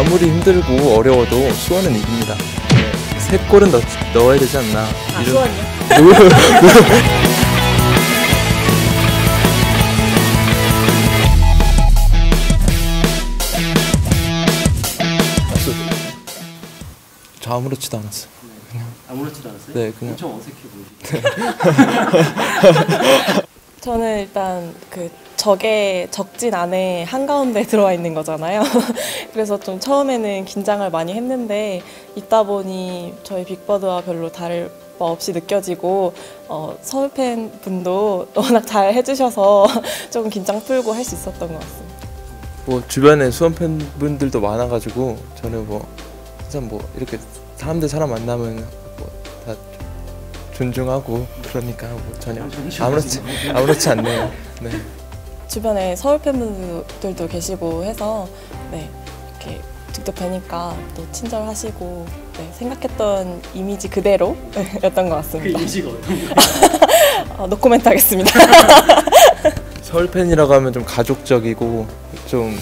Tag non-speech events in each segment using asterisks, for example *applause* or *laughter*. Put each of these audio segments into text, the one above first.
아무리 힘들고 어려워도 수원은 이깁니다. 네, 세 골은 넣, 넣어야 되지 않나. 아, 이런- 수원이요? 저 아무렇지도 않았어요. 아무렇지도 않았어요? 네, 그냥- 엄청 어색해 보이시죠? *laughs* 저는 일단 그 적의 적진 안에 한가운데 *laughs* 들어와 있는 거잖아요. *laughs* 그래서 좀 처음에는 긴장을 많이 했는데 있다 보니 저희 빅버드와 별로 다를 바 없이 느껴지고 어, 서울 팬 분도 *laughs* 워낙 잘 해주셔서 조금 긴장 풀고 할 수 있었던 것 같습니다. 뭐 주변에 수원 팬분들도 많아가지고 저는 뭐 항상 뭐 이렇게 사람 들 사람 만나면 뭐 다 존중하고 그러니까 뭐 전혀 아무렇지 *laughs* 아무렇지 않네요. 네. 주변에 서울 팬분들도 계시고 해서 네 이렇게 직접 뵈니까 또 친절하시고 네, 생각했던 이미지 그대로였던 *laughs* 것그 같습니다. 인식 어떤가요? 어, 노코멘트 하겠습니다. *laughs* 서울 팬이라고 하면 좀 가족적이고 좀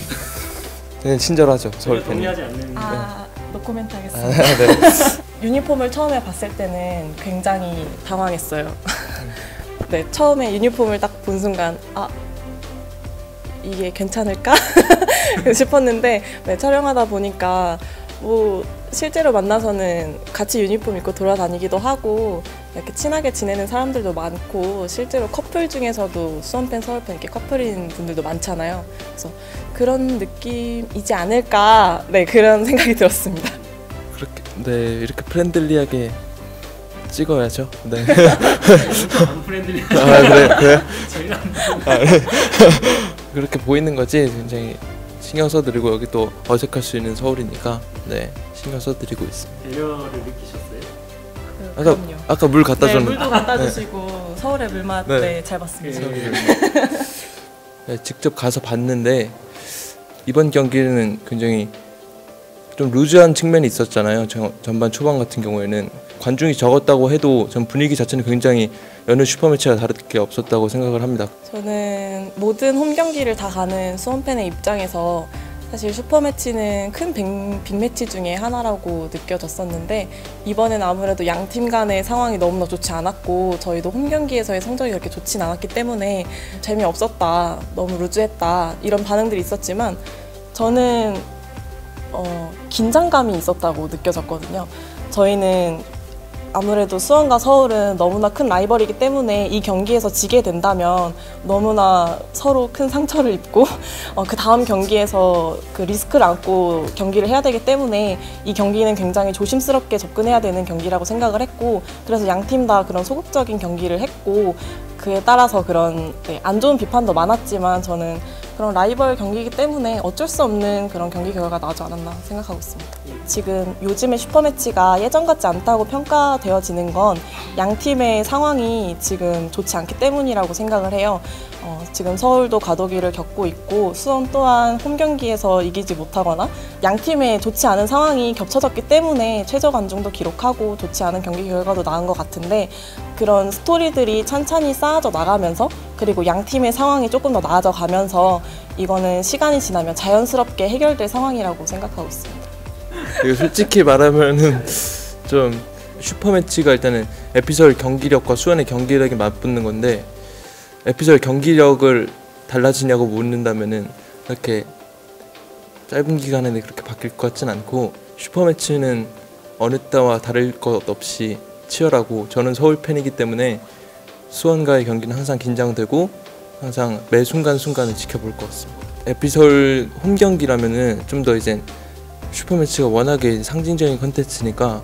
그냥 친절하죠 서울 팬이. 동의하지 않는 아, 노코멘트 아, 하겠습니다. 네. 유니폼을 처음에 봤을 때는 굉장히 당황했어요. *laughs* 네, 처음에 유니폼을 딱 본 순간 아 이게 괜찮을까 *laughs* 싶었는데 네, 촬영하다 보니까 뭐 실제로 만나서는 같이 유니폼 입고 돌아다니기도 하고 이렇게 친하게 지내는 사람들도 많고 실제로 커플 중에서도 수원팬 서울팬 이렇게 커플인 분들도 많잖아요. 그래서 그런 느낌이지 않을까 네 그런 *laughs* 생각이 들었습니다. 네 이렇게 프렌들리하게 찍어야죠. 네. 엄청 *laughs* 언프렌들리 아 그래 그래 저희가 그렇게 보이는 거지 굉장히 신경 써드리고 여기 또 어색할 수 있는 서울이니까 네 신경 써드리고 있습니다. 배려를 느끼셨어요? 아까 그럼요. 아까 물 갖다 네, 줬는데 물도 갖다 주시고 서울의 물맛 네. 네, 잘 봤습니다. 네. 네, 직접 가서 봤는데 이번 경기는 굉장히 좀 루즈한 측면이 있었잖아요. 전- 전반 초반 같은 경우에는 관중이 적었다고 해도 전 분위기 자체는 굉장히 여느 슈퍼매치와 다를 게 없었다고 생각을 합니다. 저는 모든 홈 경기를 다 가는 수원 팬의 입장에서 사실 슈퍼매치는 큰 빅, 빅매치 중에 하나라고 느껴졌었는데 이번엔 아무래도 양 팀 간의 상황이 너무나 좋지 않았고 저희도 홈 경기에서의 성적이 그렇게 좋진 않았기 때문에 재미없었다, 너무 루즈했다 이런 반응들이 있었지만 저는 어, 긴장감이 있었다고 느껴졌거든요. 저희는 아무래도 수원과 서울은 너무나 큰 라이벌이기 때문에 이 경기에서 지게 된다면 너무나 서로 큰 상처를 입고 *laughs* 어, 그 다음 경기에서 그 리스크를 안고 경기를 해야 되기 때문에 이 경기는 굉장히 조심스럽게 접근해야 되는 경기라고 생각을 했고 그래서 양 팀 다 그런 소극적인 경기를 했고 그에 따라서 그런 네, 안 좋은 비판도 많았지만 저는 그런 라이벌 경기이기 때문에 어쩔 수 없는 그런 경기 결과가 나지 않았나 생각하고 있습니다. 지금 요즘의 슈퍼매치가 예전 같지 않다고 평가되어지는 건 양 팀의 상황이 지금 좋지 않기 때문이라고 생각을 해요. 어, 지금 서울도 과도기를 겪고 있고 수원 또한 홈 경기에서 이기지 못하거나 양 팀의 좋지 않은 상황이 겹쳐졌기 때문에 최저 관중도 기록하고 좋지 않은 경기 결과도 나은 것 같은데 그런 스토리들이 찬찬히 쌓아져 나가면서 그리고 양 팀의 상황이 조금 더 나아져 가면서 이거는 시간이 지나면 자연스럽게 해결될 상황이라고 생각하고 있습니다. 그리고 솔직히 말하면은 좀 슈퍼매치가 일단은 에피솔 경기력과 수원의 경기력이 맞붙는 건데 에피솔 경기력을 달라지냐고 묻는다면은 그렇게 짧은 기간에 그렇게 바뀔 것 같진 않고 슈퍼매치는 어느 때와 다를 것 없이 치열하고 저는 서울 팬이기 때문에 수원과의 경기는 항상 긴장되고 항상 매 순간순간을 지켜볼 것 같습니다. 에피솔 홈 경기라면은 좀 더 이제 슈퍼매치가 워낙에 상징적인 컨텐츠니까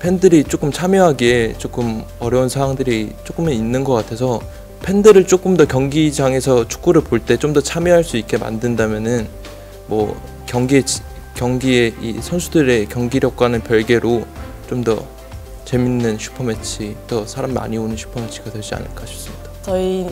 팬들이 조금 참여하기에 조금 어려운 상황들이 조금은 있는 것 같아서 팬들을 조금 더 경기장에서 축구를 볼 때 좀 더 참여할 수 있게 만든다면은 뭐 경기에 지- 경기에 이 선수들의 경기력과는 별개로 좀 더 재밌는 슈퍼매치 더 사람 많이 오는 슈퍼매치가 되지 않을까 싶습니다. 저희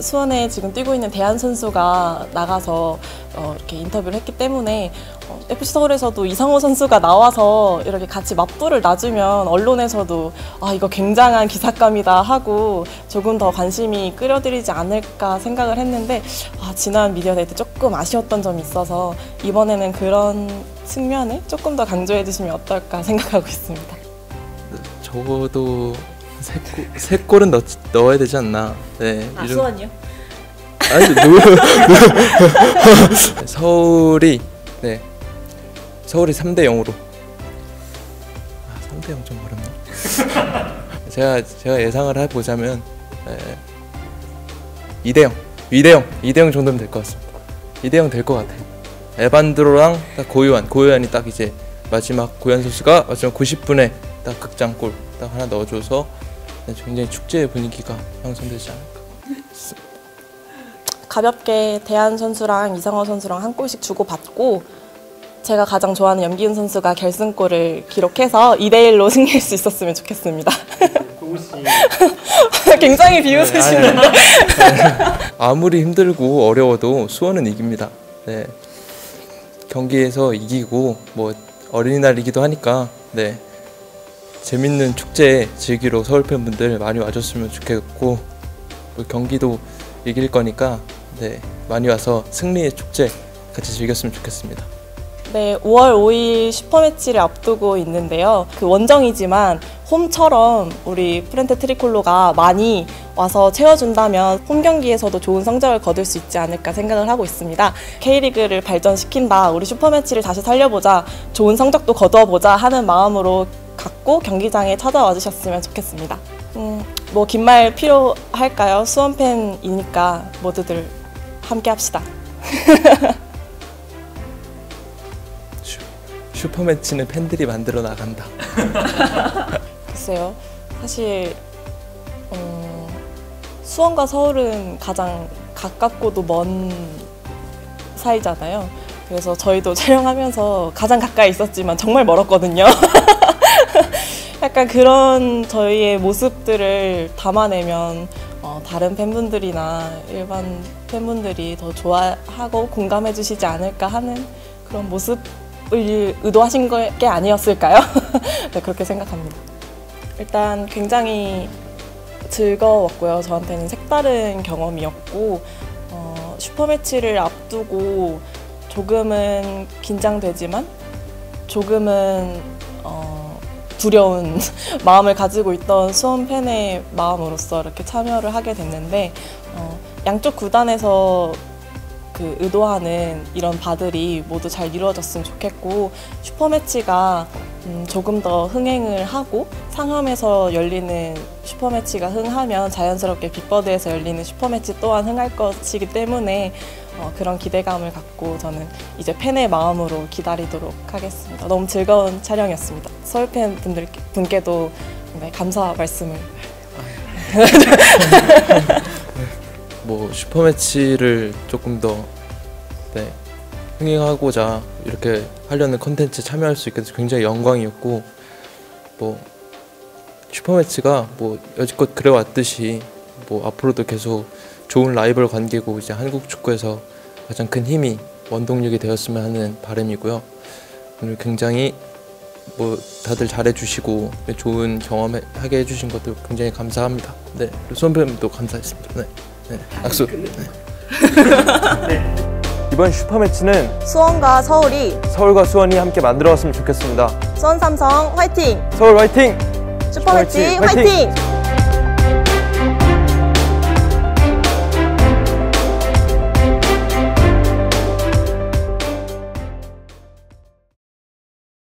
수원에 지금 뛰고 있는 대한 선수가 나가서 어, 이렇게 인터뷰를 했기 때문에 어, FC 서울에서도 이상호 선수가 나와서 이렇게 같이 맞불을 놔주면 언론에서도 아 이거 굉장한 기사감이다 하고 조금 더 관심이 끌어들이지 않을까 생각을 했는데 아, 지난 미디어 데이 때 조금 아쉬웠던 점이 있어서 이번에는 그런 측면을 조금 더 강조해 주시면 어떨까 생각하고 있습니다. 적어도 세, 골, 세 골은 넣, 넣어야 되지 않나. 네. 아이 정- 수원이요? 아니 누 *laughs* 서울이 네 서울이 3대 0으로. 아 3대 0 좀 어렵네. *laughs* 제가 제가 예상을 해 보자면 네, 2대 0 2대 0 2대 0 정도면 될 것 같습니다. 2대 0 될 것 같아요. 에반드로랑 딱 고요한 고요한이 딱 이제 마지막 고요한 선수가 마지막 90분에 딱 극장골 딱 하나 넣어줘서 네, 굉장히 축제의 분위기가 형성되지 않을까. 가볍게 대한 선수랑 이상호 선수랑 한 골씩 주고 받고 제가 가장 좋아하는 염기훈 선수가 결승골을 기록해서 2대 1로 *laughs* 승리할 수 있었으면 좋겠습니다. *laughs* 굉장히 비웃으시는데 *laughs* 아무리 힘들고 어려워도 수원은 이깁니다. 네. 경기에서 이기고 뭐 어린이날이기도 하니까 네. 재밌는 축제 즐기러 서울 팬분들 많이 와줬으면 좋겠고 또 경기도 이길 거니까 네. 많이 와서 승리의 축제 같이 즐겼으면 좋겠습니다. 네, 5월 5일 슈퍼매치를 앞두고 있는데요. 그 원정이지만 홈처럼 우리 프렌트 트리콜로가 많이 와서 채워준다면 홈 경기에서도 좋은 성적을 거둘 수 있지 않을까 생각을 하고 있습니다. K리그를 발전시킨다, 우리 슈퍼매치를 다시 살려보자, 좋은 성적도 거두어보자 하는 마음으로 갖고 경기장에 찾아와 주셨으면 좋겠습니다. 음, 뭐 긴 말 필요할까요? 수원 팬이니까 모두들 함께 합시다. *laughs* 슈퍼매치는 팬들이 만들어 나간다. *laughs* 글쎄요. 사실 어, 수원과 서울은 가장 가깝고도 먼 사이잖아요. 그래서 저희도 *laughs* 촬영하면서 가장 가까이 있었지만 정말 멀었거든요. *laughs* 약간 그런 저희의 모습들을 담아내면 어, 다른 팬분들이나 일반 팬분들이 더 좋아하고 공감해 주시지 않을까 하는 그런 모습을 의도하신 게 아니었을까요? *laughs* 네, 그렇게 생각합니다. 일단 굉장히 즐거웠고요. 저한테는 색다른 경험이었고 어, 슈퍼매치를 앞두고 조금은 긴장되지만 조금은 어, 두려운 *laughs* 마음을 가지고 있던 수원 팬의 마음으로서 이렇게 참여를 하게 됐는데 어, 양쪽 구단에서 그 의도하는 이런 바들이 모두 잘 이루어졌으면 좋겠고 슈퍼매치가 음, 조금 더 흥행을 하고 상암에서 열리는 슈퍼매치가 흥하면 자연스럽게 빅버드에서 열리는 슈퍼매치 또한 흥할 것이기 때문에 어, 그런 기대감을 갖고 저는 이제 팬의 마음으로 기다리도록 하겠습니다. 너무 즐거운 촬영이었습니다. 서울 팬 분들 분께도 네, 감사 말씀을 *laughs* 뭐 슈퍼매치를 조금 더 네, 흥행하고자 이렇게 하려는 컨텐츠에 참여할 수 있게 돼서 굉장히 영광이었고 뭐 슈퍼매치가 뭐 여지껏 그래왔듯이 뭐 앞으로도 계속 좋은 라이벌 관계고 이제 한국 축구에서 가장 큰 힘이 원동력이 되었으면 하는 바람이고요. 오늘 굉장히 뭐 다들 잘해주시고 좋은 경험하게 해주신 것도 굉장히 감사합니다. 네, 수원팬도 감사했습니다. 네, 네, 악수. 이번 슈퍼매치는 수원과 서울이 서울과 수원이 함께 만들어갔으면 좋겠습니다. 수원 삼성 화이팅! 서울 화이팅! 슈퍼매치 슈퍼매치 화이팅! 화이팅!